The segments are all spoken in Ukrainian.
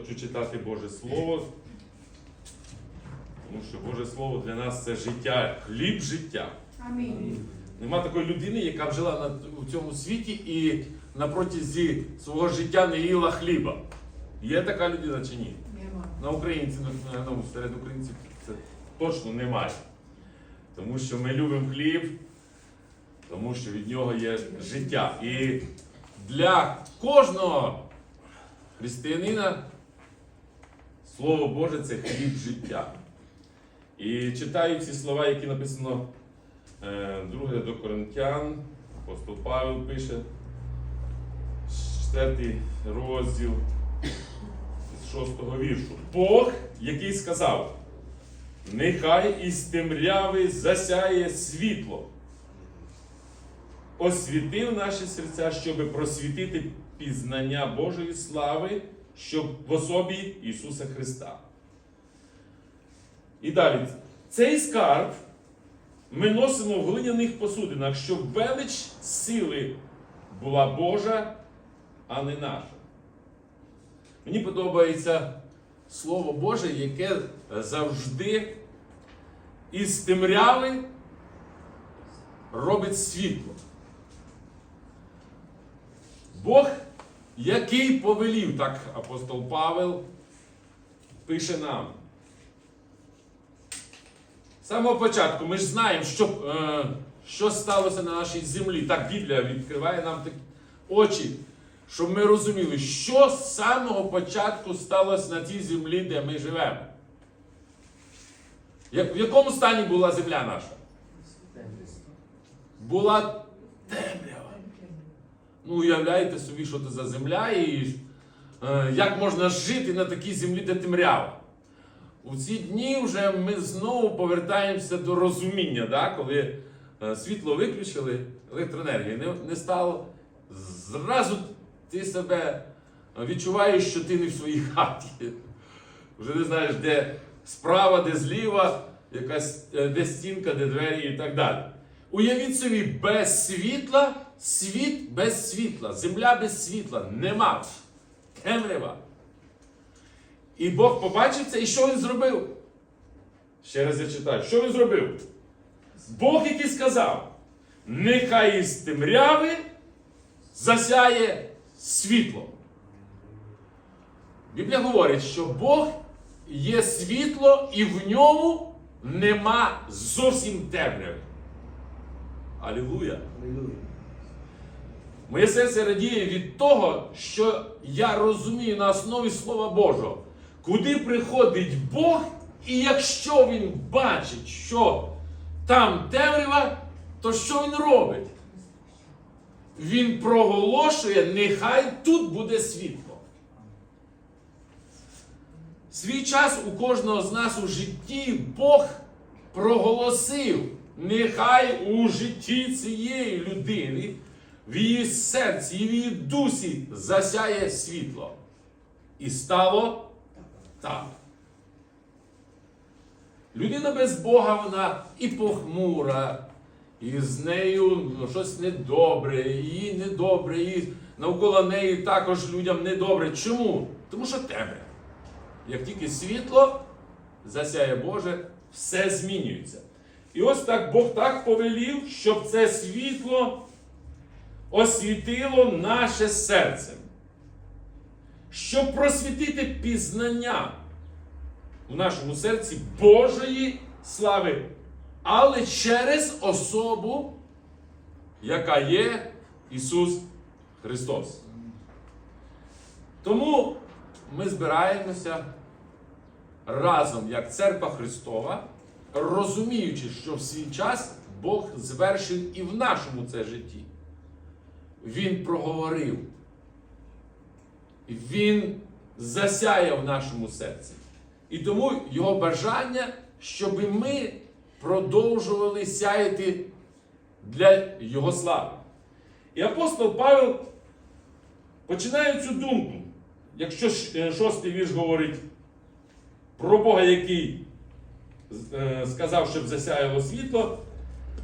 Хочу читати Боже Слово. Тому що Боже Слово для нас це життя, хліб життя. Амінь. Нема такої людини, яка б жила на, у цьому світі і на протязі свого життя не їла хліба. Є така людина чи ні? Нема. На українців, на- ну, серед українців це точно немає. Тому що ми любимо хліб, тому що від нього є життя. І для кожного християнина Слово Боже це хліб життя. І читаю ці слова, які написано е, друге до Коринтян, апостол Павел пише, четвертий розділ з шостого віршу. Бог, який сказав, нехай із темряви засяє світло, освітив наші серця, щоб просвітити пізнання Божої слави, щоб в особі Ісуса Христа. І далі, цей скарб ми носимо в глиняних посудинах, щоб велич сили була Божа, а не наша. Мені подобається Слово Боже, яке завжди із темряви робить світло. Бог, який повелів, так апостол Павел пише нам. З самого початку ми ж знаємо, що, е, що сталося на нашій землі. Так Біблія відкриває нам такі очі, щоб ми розуміли, що з самого початку сталося на тій землі, де ми живемо. Як- В якому стані була земля наша? Була. Ну, уявляєте собі, що це за земля і е, як можна жити на такій землі, де темрява. У ці дні вже ми знову повертаємося до розуміння, да? коли е, світло виключили, електроенергії не, не стало. Зразу ти себе відчуваєш, що ти не в своїй хаті. Вже не знаєш, де справа, де зліва, якась, е, де стінка, де двері і так далі. Уявіть собі, без світла, світ без світла, земля без світла, нема. Темрява. І Бог побачив це, і що він зробив? Ще раз я читаю, що він зробив? Бог, який сказав, нехай із темряви засяє світло. Біблія говорить, що Бог є світло, і в ньому нема зовсім темряви. Алілуя! Моє серце радіє від того, що я розумію на основі Слова Божого, куди приходить Бог, і якщо Він бачить, що там темрява, то що він робить? Він проголошує, нехай тут буде світло. Свій час у кожного з нас у житті Бог проголосив, нехай у житті цієї людини, в її серці і в її дусі засяє світло. І стало так. Людина без Бога, вона і похмура, і з нею ну, щось недобре, і недобре, і навколо неї також людям недобре. Чому? Тому що темрява. Як тільки світло засяє Боже, все змінюється. І ось так Бог так повелів, щоб це світло освітило наше серце. Щоб просвітити пізнання у нашому серці Божої слави, але через особу, яка є Ісус Христос. Тому ми збираємося разом як церква Христова, розуміючи, що в свій час Бог звершив і в нашому це житті. Він проговорив. Він засяє в нашому серці. І тому його бажання, щоб ми продовжували сяяти для Його слави. І апостол Павел починає цю думку. Якщо е, шостий вірш говорить про Бога, який е, сказав, щоб засяяло світло,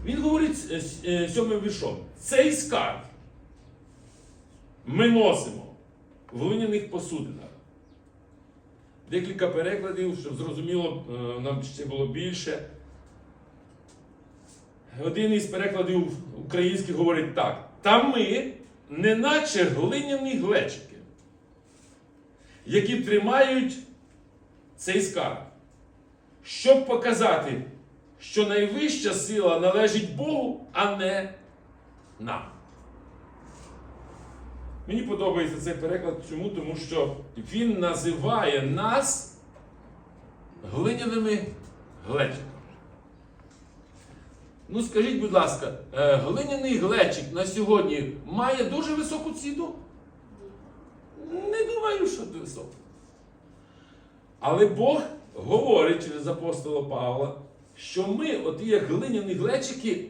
він говорить е, сьомим віршом. Цей скарб ми носимо в глиняних посудинах, декілька перекладів, щоб зрозуміло, е, нам ще було більше. Один із перекладів українських говорить так: та ми, неначе глиняні глечики, які тримають цей скарб, щоб показати, що найвища сила належить Богу, а не нам. Мені подобається цей переклад. Чому? Тому що він називає нас глиняними глечиками. Ну, скажіть, будь ласка, е, глиняний глечик на сьогодні має дуже високу ціну? Не думаю, що високу. Але Бог говорить через апостола Павла, що ми, от як глиняні глечики,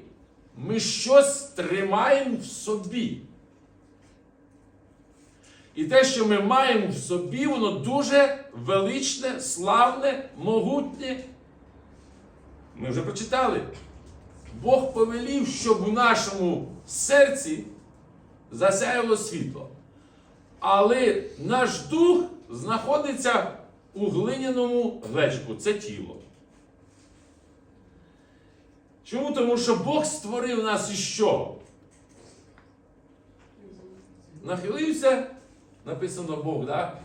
ми щось тримаємо в собі. І те, що ми маємо в собі, воно дуже величне, славне, могутнє. Ми вже прочитали. Бог повелів, щоб у нашому серці засяяло світло. Але наш дух знаходиться у глиняному глечику. Це тіло. Чому? Тому що Бог створив нас із чого? Нахилився, написано Бог, да?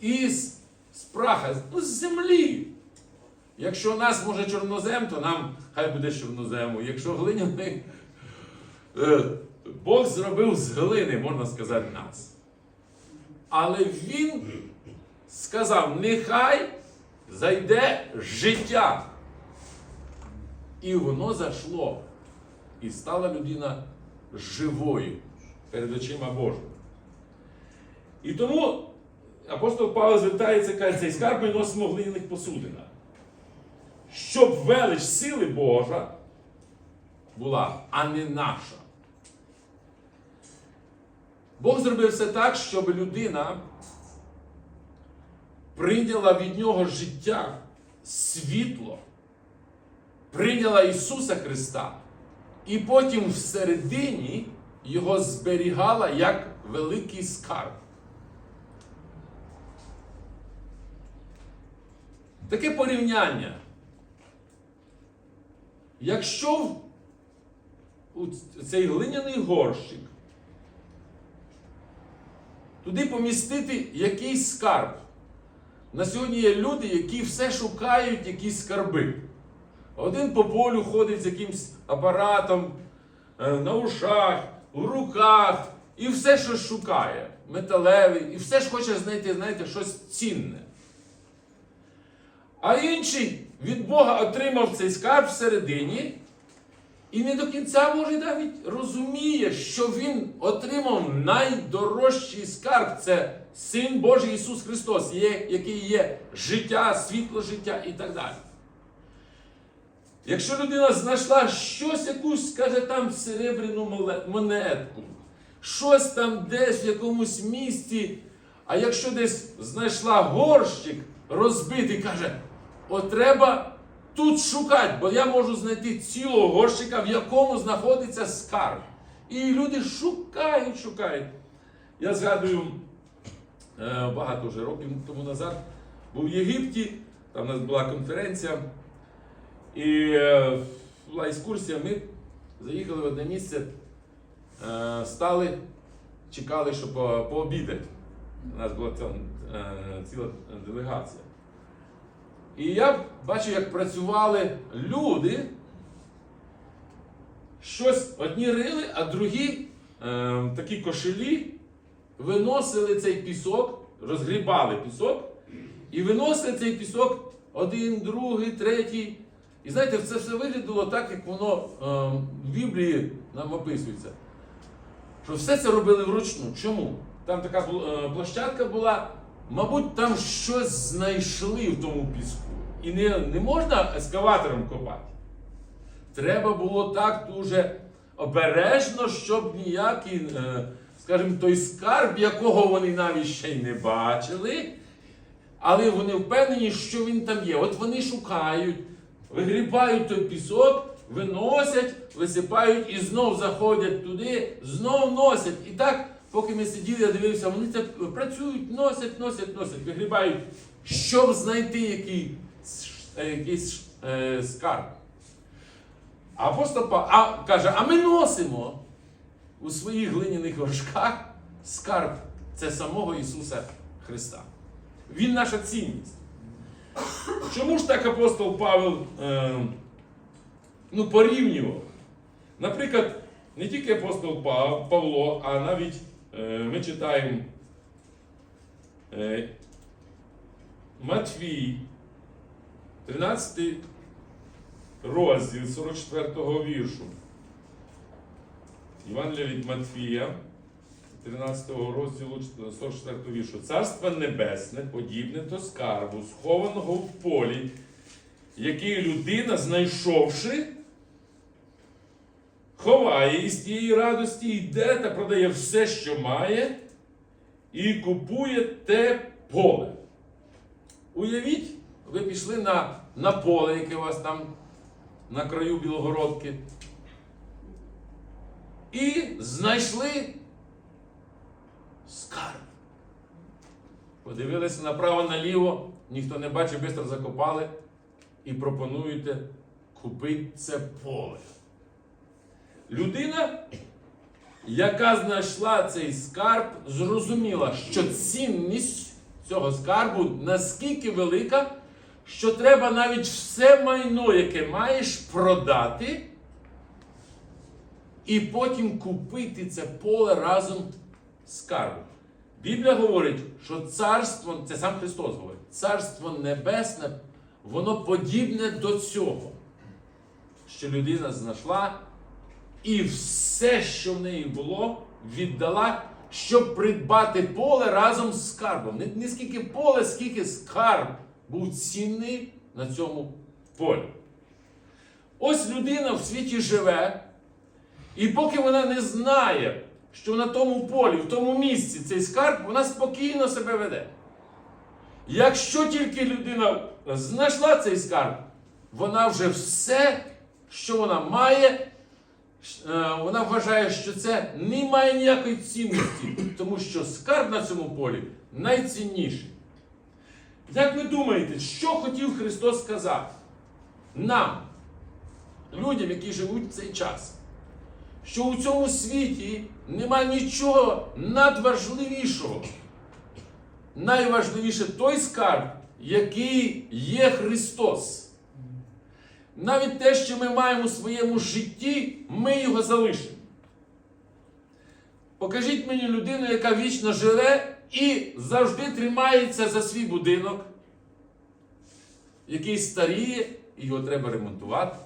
Із з праха, ну, з землі. Якщо нас може чорнозем, то нам хай буде чорнозему. Якщо глиняний, е, Бог зробив з глини, можна сказати, нас. Але Він сказав: нехай зайде життя. І воно зайшло. І стала людина живою перед очима Божими. І тому апостол Павло звертається каже, цей скарб ми носимо в глиняних посудинах. Щоб велич сили Божа була, а не наша. Бог зробив все так, щоб людина прийняла від нього життя, світло, прийняла Ісуса Христа, і потім всередині його зберігала як великий скарб. Таке порівняння. Якщо цей глиняний горщик туди помістити якийсь скарб. На сьогодні є люди, які все шукають якісь скарби. Один по полю ходить з якимсь апаратом е, на ушах, в руках, і все щось шукає. Металевий, і все ж хоче знайти, знаєте, щось цінне. А інший від Бога отримав цей скарб всередині, і не до кінця може навіть розуміє, що він отримав найдорожчий скарб це Син Божий Ісус Христос, який є життя, світло життя і так далі. Якщо людина знайшла щось, якусь, скаже, там серебряну монетку, щось там десь в якомусь місці, а якщо десь знайшла горщик розбитий, каже, от треба тут шукати, бо я можу знайти цілого горщика, в якому знаходиться скарб. І люди шукають, шукають. Я згадую е, багато вже років тому назад, був в Єгипті, там у нас була конференція. І е, була екскурсія, ми заїхали в одне місце, е, стали, чекали, щоб пообідати. У нас була там ціла делегація. І я бачив, як працювали люди. Щось одні рили, а другі е, такі кошелі виносили цей пісок, розгрібали пісок і виносили цей пісок один, другий, третій. І знаєте, це все виглядало так, як воно е, в Біблії нам описується. Що все це робили вручну. Чому? Там така е, площадка була, мабуть, там щось знайшли в тому піску. І не, не можна ескаватором копати. Треба було так дуже обережно, щоб ніякий, е, скажімо, той скарб, якого вони навіть ще й не бачили, але вони впевнені, що він там є. От вони шукають, вигрібають той пісок, виносять, висипають і знов заходять туди, знов носять. І так поки ми сиділи, я дивився, вони це працюють, носять, носять, носять, вигрібають, щоб знайти який, е, якийсь е, скарб. Апостол а, каже, а ми носимо у своїх глиняних горшках скарб це самого Ісуса Христа. Він наша цінність. Чому ж так апостол Павел е, ну, порівнював? Наприклад, не тільки апостол Павло, а навіть ми читаємо е, Матвій, 13 розділ 44 віршу. Євангелія від Матфія, 13 розділу 44 віршу. Царство небесне подібне до скарбу, схованого в полі, який людина, знайшовши, ховає із тієї радості, йде та продає все, що має, і купує те поле. Уявіть, ви пішли на, на поле, яке у вас там на краю Білогородки, і знайшли скарб. Подивилися направо-наліво, ніхто не бачив, швидко закопали і пропонуєте купити це поле. Людина, яка знайшла цей скарб, зрозуміла, що цінність цього скарбу наскільки велика, що треба навіть все майно, яке маєш, продати, і потім купити це поле разом з скарбом. Біблія говорить, що царство, це сам Христос говорить, царство небесне, воно подібне до цього, що людина знайшла і все, що в неї було, віддала, щоб придбати поле разом з скарбом. Не, не скільки поле, скільки скарб був цінний на цьому полі. Ось людина в світі живе, і поки вона не знає, що на тому полі, в тому місці цей скарб, вона спокійно себе веде. Якщо тільки людина знайшла цей скарб, вона вже все, що вона має, вона вважає, що це не має ніякої цінності, тому що скарб на цьому полі найцінніший. Як ви думаєте, що хотів Христос сказати нам, людям, які живуть в цей час? Що у цьому світі нема нічого надважливішого. Найважливіше той скарб, який є Христос. Навіть те, що ми маємо у своєму житті, ми його залишимо. Покажіть мені людину, яка вічно живе і завжди тримається за свій будинок, який старіє, і його треба ремонтувати.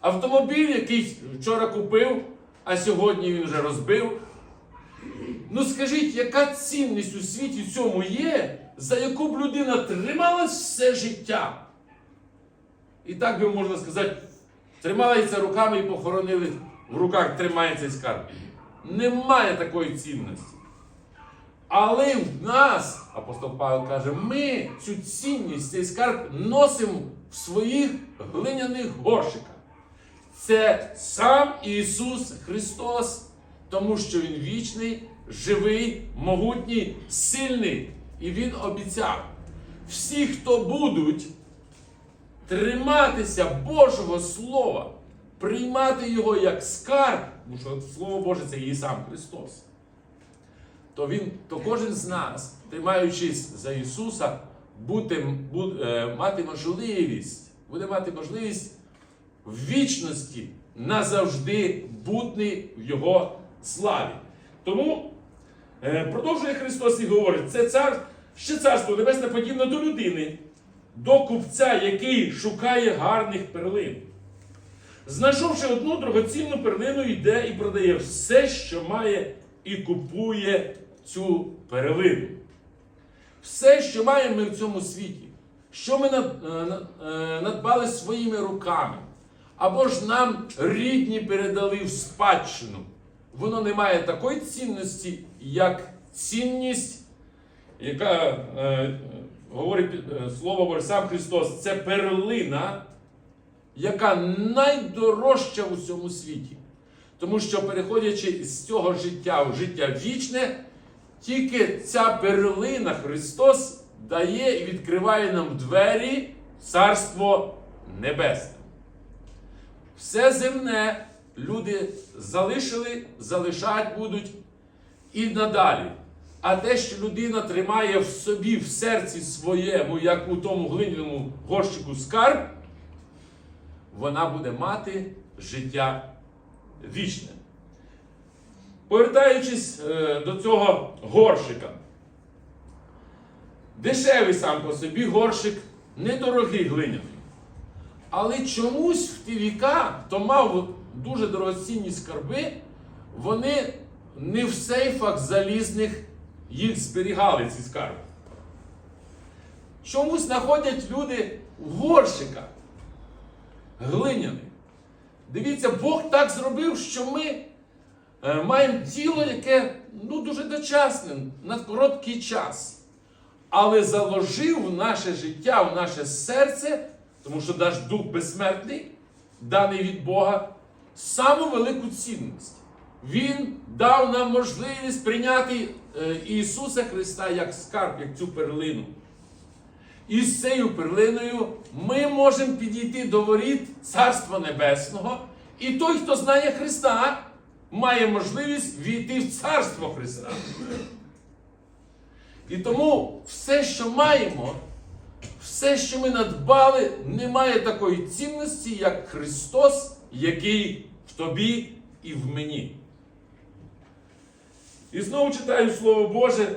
Автомобіль, який вчора купив, а сьогодні він вже розбив. Ну скажіть, яка цінність у світі цьому є, за яку б людина трималась все життя? І так би можна сказати, трималися руками і похоронили, в руках тримає цей скарб. Немає такої цінності. Але в нас, апостол Павел каже, ми цю цінність, цей скарб носимо в своїх глиняних горшиках. Це сам Ісус Христос, тому що Він вічний, живий, могутній, сильний. І Він обіцяв: всі, хто будуть триматися Божого Слова, приймати його як скарб, тому що Слово Боже це і сам Христос. То він, то кожен з нас, тримаючись за Ісуса, бути, бу- е, мати можливість, буде мати можливість в вічності назавжди бути в Його славі. Тому е, продовжує Христос і говорить, це цар, ще царство небесне подібне до людини, до купця, який шукає гарних перлин. Знайшовши одну дорогоцінну перлину, йде і продає все, що має, і купує цю перлину. Все, що маємо ми в цьому світі, що ми е, е, надбали своїми руками, або ж нам рідні передали в спадщину, воно не має такої цінності, як цінність, яка е, говорить е, слово Боже, сам Христос, це перлина, яка найдорожча в усьому світі. Тому що переходячи з цього життя в життя вічне, тільки ця перлина Христос дає і відкриває нам двері Царство Небесне. Все земне люди залишили, залишать будуть і надалі. А те, що людина тримає в собі, в серці своєму, як у тому глиняному горщику скарб, вона буде мати життя вічне. Повертаючись е, до цього горщика, дешевий сам по собі горщик, недорогий глиняний. Але чомусь в ті віка, хто мав дуже дорогоцінні скарби, вони не в сейфах залізних їх зберігали, ці скарби. Чомусь знаходять люди в горщиках. Дивіться, Бог так зробив, що ми е, маємо тіло, яке ну, дуже дочасне, на короткий час. Але заложив в наше життя, в наше серце, тому що наш дух безсмертний, даний від Бога, саму велику цінність. Він дав нам можливість прийняти е, Ісуса Христа як скарб, як цю перлину. І з цією перлиною ми можемо підійти до воріт Царства Небесного. І той, хто знає Христа, має можливість війти в Царство Христа. І тому все, що маємо, все, що ми надбали, не має такої цінності, як Христос, який в тобі і в мені. І знову читаю Слово Боже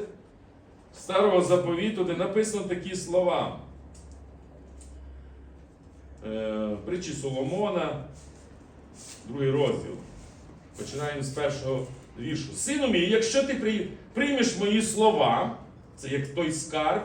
Старого заповіту, де написано такі слова. Е, Притчі Соломона, другий розділ. Починаємо з першого віршу. Сину мій, якщо ти приймеш мої слова, це як той скарб,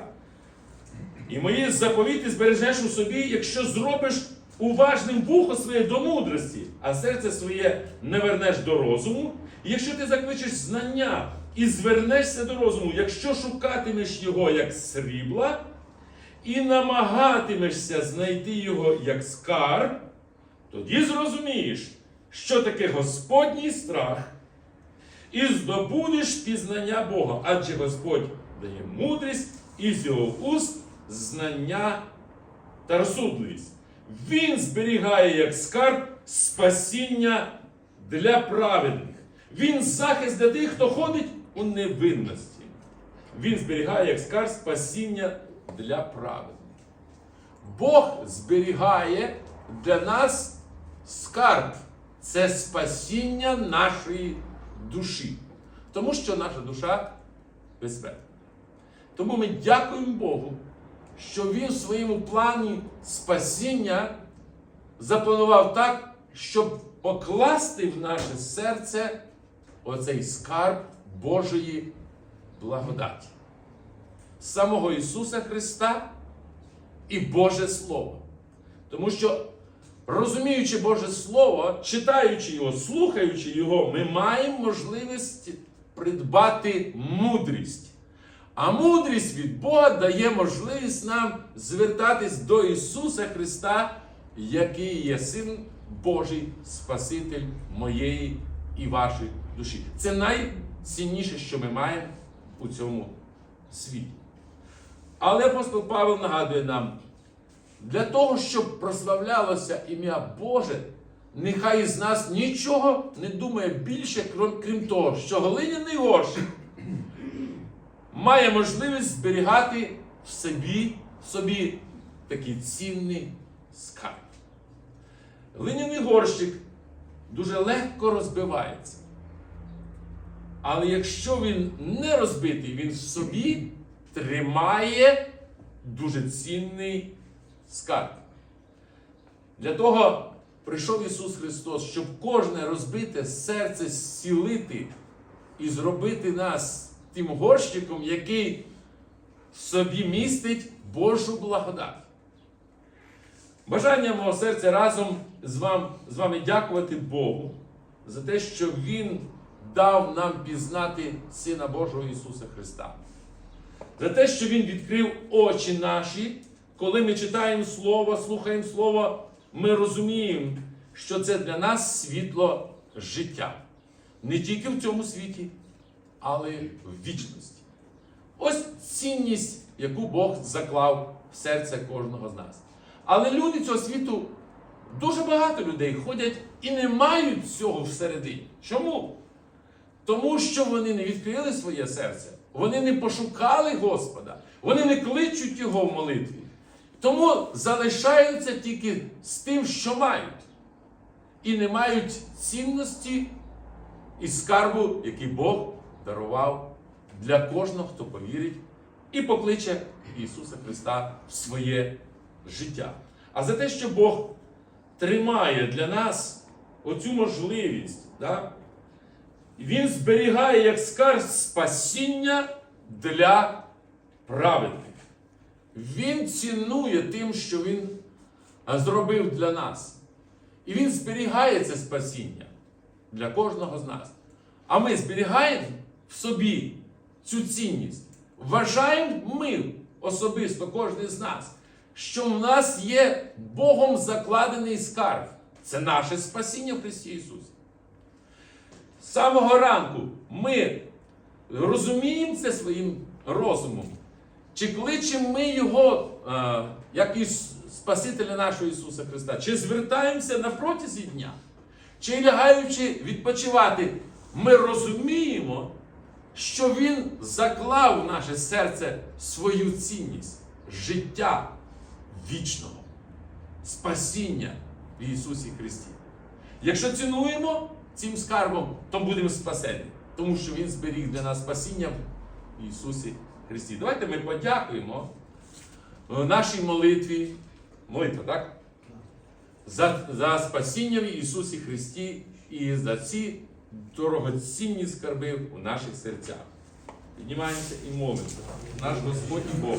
і мої заповіти збережеш у собі, якщо зробиш уважним вухо своє до мудрості, а серце своє не вернеш до розуму, і якщо ти закличеш знання і звернешся до розуму, якщо шукатимеш його як срібла, і намагатимешся знайти його як скарб, тоді зрозумієш, що таке Господній страх, і здобудеш пізнання Бога, адже Господь дає мудрість і з його уст знання та розсудливість. Він зберігає як скарб спасіння для праведних. Він захист для тих, хто ходить у невинності. Він зберігає як скарб спасіння для праведних. Бог зберігає для нас скарб. Це спасіння нашої душі. Тому що наша душа безсмертна. Тому ми дякуємо Богу, що Він в своєму плані спасіння запланував так, щоб покласти в наше серце оцей скарб Божої благодаті. Самого Ісуса Христа і Боже Слово. Тому що, розуміючи Боже Слово, читаючи Його, слухаючи Його, ми маємо можливість придбати мудрість. А мудрість від Бога дає можливість нам звертатись до Ісуса Христа, який є Син Божий, Спаситель моєї і вашої душі. Це найцінніше, що ми маємо у цьому світі. Але апостол Павел нагадує нам, для того, щоб прославлялося ім'я Боже, нехай із нас нічого не думає більше, крім- того, що глиняний горщик має можливість зберігати в собі, в собі такий цінний скарб. Глиняний горщик дуже легко розбивається. Але якщо він не розбитий, він в собі тримає дуже цінний скарб. Для того прийшов Ісус Христос, щоб кожне розбите серце зцілити і зробити нас тим горщиком, який в собі містить Божу благодать. Бажання мого серця разом з, вам, з вами дякувати Богу за те, що Він дав нам пізнати Сина Божого Ісуса Христа. За те, що Він відкрив очі наші, коли ми читаємо Слово, слухаємо Слово, ми розуміємо, що це для нас світло життя. Не тільки в цьому світі, але в вічності. Ось цінність, яку Бог заклав в серце кожного з нас. Але люди цього світу, дуже багато людей ходять і не мають цього всередині. Чому? Тому що вони не відкрили своє серце, вони не пошукали Господа, вони не кличуть Його в молитві. Тому залишаються тільки з тим, що мають, і не мають цінності і скарбу, який Бог дарував для кожного, хто повірить і покличе Ісуса Христа в своє життя. А за те, що Бог тримає для нас оцю можливість, да? Він зберігає як скарб спасіння для праведних. Він цінує тим, що Він зробив для нас. І Він зберігає це спасіння для кожного з нас. А ми зберігаємо в собі цю цінність. Вважаємо ми особисто, кожен з нас, що в нас є Богом закладений скарб. Це наше спасіння в Христі Ісусі. З самого ранку ми розуміємо це своїм розумом. Чи кличемо ми Його, е, як і Спасителя нашого Ісуса Христа, чи звертаємося на протязі дня, чи лягаючи відпочивати, ми розуміємо, що Він заклав в наше серце свою цінність життя вічного, спасіння в Ісусі Христі. Якщо цінуємо цим скарбом, то будемо спасені, тому що Він зберіг для нас спасіння в Ісусі Христі. Давайте ми подякуємо нашій молитві, молитва, так? За, за спасіння в Ісусі Христі і за ці дорогоцінні скарби у наших серцях. Піднімаємося і молимося. Наш Господь і Бог.